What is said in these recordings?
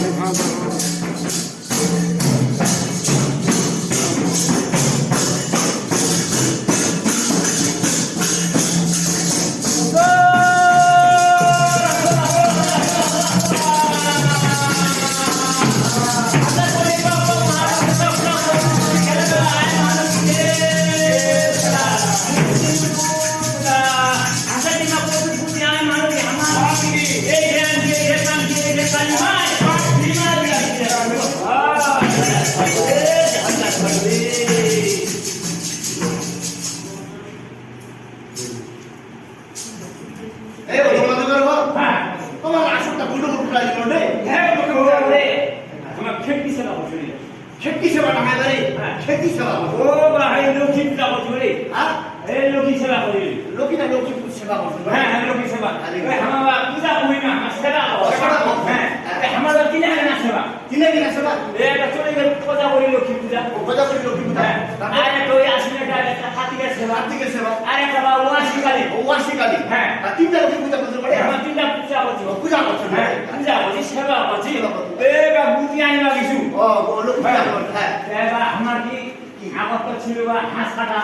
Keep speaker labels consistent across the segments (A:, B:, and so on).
A: এই আসলটা বুঝো বুঝো লাগল রে। খেটকি সেবা না হয়
B: হ্যাঁ।
A: খেটকি সেবা হ্যাঁ? লোকিনা লোকি সেবা করছে কিনে কিনা সেবা। কথা বলি লোকি পূজা কার্তিকের সেবা। ও ওয়াসিকালি
B: হ্যাঁ।
A: আর তিনটা লোকি পূজা করতে পারে। পূজা করছে।
B: হ্যাঁ, পূজা করছি সেবা করছি। এবার বুঝি আনি লাগিছু
A: ও লোকি পূজা করছে হ্যাঁ।
B: এবার আমার কি আগত তো ছিল বা হাঁস কাটা।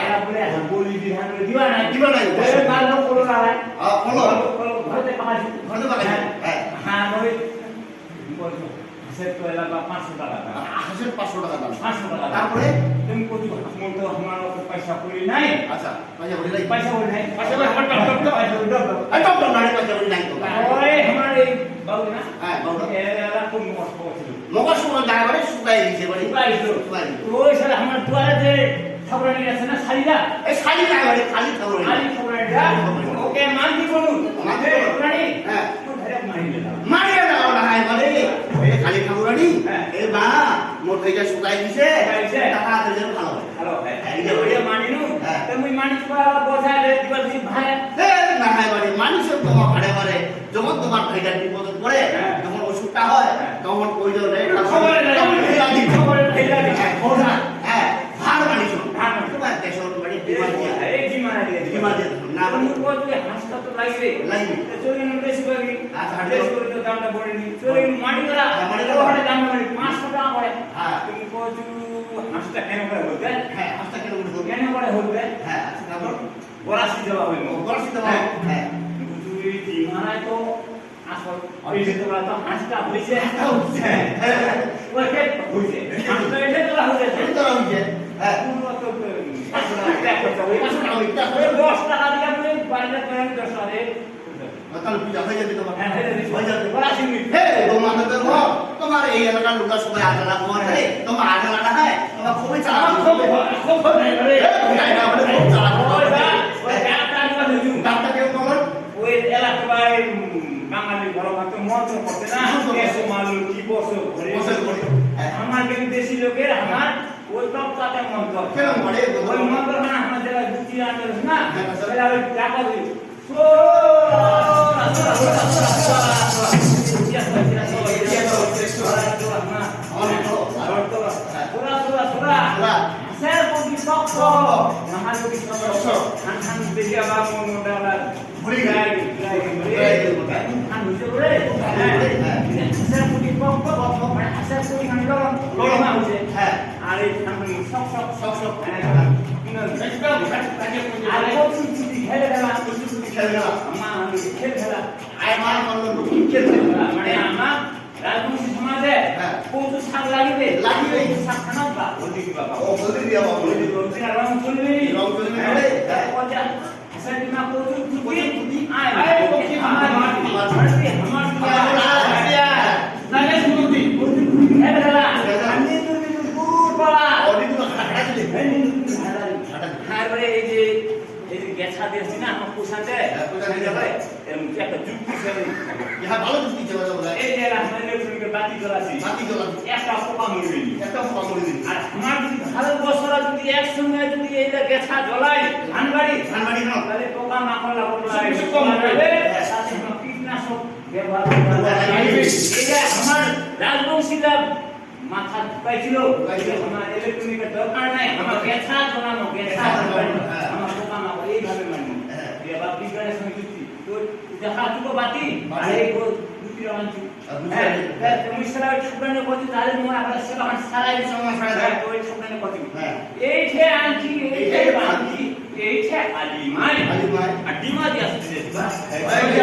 B: এরা বলে বলি বিধান করে দিবা নাই
A: দিবা নাই।
B: এবার লোক করো না ভাই।
A: আ, করো।
B: ঘরতে পাকাছি
A: ঘরতে পাকাইছো, হ্যাঁ।
B: হ্যাঁ। নই হাঁসের তো এলাকা পাঁচশো টাকা।
A: হাজার পাঁচশো টাকা দাম।
B: টাকা
A: তারপরে? আচ্ছা
B: আমার
A: এই
B: বাবু না?
A: হ্যাঁ,
B: আছে না শাড়িটা
A: খালি খাবার
B: ওকে। ঠাকুরানি
A: হ্যাঁ। দাও না হাই খালি খাবুরানি
B: হ্যাঁ।
A: এই মা মোট হয়ে শুকাই দিছে বড় নি
B: চলে গেল মাটি করা
A: হ্যাঁ, মাটি
B: মাটি
A: করা।
B: করা দাম মানে 500 টাকা
A: হ্যাঁ।
B: তুমি কইছু হাসটা কেন করে
A: হ্যাঁ হাসটা কেন
B: কেন করে বলতে
A: হ্যাঁ আচ্ছা তারপর
B: বরাসি দেওয়া হইল
A: গলসি তো হ্যাঁ হ্যাঁ
B: বুঝুই কি মারাই তো আসল। ওই যে তোমরা তো হাসটা হইছে ওই হইছে হাসটা এটা তোরা হইছে
A: এই হইছে হ্যাঁ।
B: পুরো তো 500 টাকা ট্যাক্স করতে হবে 500 টাকা হইছে 10 টাকা দিয়ে আপনি বাড়িতে করেন 10 টাকা দিয়ে
A: তাহলে পূজা হয়ে যাবে তোমার
B: হ্যাঁ, হয়ে।
A: হয়ে এই এলাকার লোক সবাই আটালা তোমার তোমার আটালা তোমার খুবই
B: খুব খুব ভালো রে
A: হ্যাঁ, হ্যাঁ, আমাদের খুব চালাক।
B: ওই বা ওই একটা কথা হইছে
A: ডাক্তার কেউ বলেন
B: ওই এলাকায় বাঙালি বড় ভাতে মন্ত্র করতে না কেসো মালু কি বসো ঘরে
A: বসে ঘরে। হ্যাঁ।
B: আমার কিন্তু দেশি লোকের আমার ওই তপ্তাতে মন্ত্র
A: কেন করে?
B: ওই মন্ত্র না আমার যারা
A: গেল। হ্যাঁ
B: আর এই সব সব
A: সব সব
B: আর কচি চুটি খেলে গেলাম
A: খেলে গেলাম
B: আমা আমি খেলে গেলাম
A: আয় মার মারলো লোক খেলে গেলাম
B: মানে আমার রাজবংশী সমাজে কোন শাক লাগিবে
A: লাগিবে।
B: শাক খানাও বা বলি বাবা বা
A: ও বলতে দিয়া বাবা
B: বলি দিবা রং রং চলবে
A: রং চলবে বলে, হ্যাঁ।
B: পয়সা হাসান দিনা প্রচুর
A: প্রচুর
B: চুটি
A: চুটি।
B: আয়
A: আয়,
B: আয়
A: পক্ষী,
B: আমার
A: আমার,
B: মাটি
A: আমার।
B: আমার আমার
A: আমার,
B: দিয়া নাগে শুনতি প্রচুর চুটি খেলে গেলা আমি তুমি দূর পড়া
A: অনেক তো খাটা দিলে
B: হ্যাঁ এবারে এই যে এই যে না আমার পোষাতে
A: হ্যাঁ,
B: এরকম একটা যুক্তি ছেড়ে
A: ইহা ভালো যুক্তি ছিল
B: এই যে রাস্তায় ইলেকট্রনিকের বাতি জ্বলাছি
A: বাকি গেলাম
B: একটা পোকা মরবে
A: একটা ফল করে
B: আর আমার যদি ভারতবর্ষরা যদি একসঙ্গে যদি এই গেছা জ্বলাই ধান
A: ধানবাড়ি নাও
B: তাহলে পোকা মাকড় লাগবে।
A: বেশি কম হবে।
B: সাথে কীটনাশক ব্যবহার করা। এই আমার রাজবংশীরা মাথা ঢুকাইছিল। আমার ইলেকট্রনিকের দরকার নাই। আমার গেছা জ্বলানো গেছা জ্বলানো
A: হ্যাঁ।
B: আমার পোকা মাকড় এইভাবে মানি এবার বিজ্ঞানের সঙ্গে যুক্তি তো দেখা দুটো বাতি আর। এই দুটি আনছি হ্যাঁ তুমি সেটা ছোকরানি করতে তাহলে তোমার আবার সেটা আমার সারাই সমস্যা হয়। তো ওই ছোকরানি করতে
A: হ্যাঁ।
B: এই যে আনছি এই যে আনছি এই যে আলিমাই।
A: আলিমাই।
B: আর ডিমা দিয়ে আসছে
A: ওই যে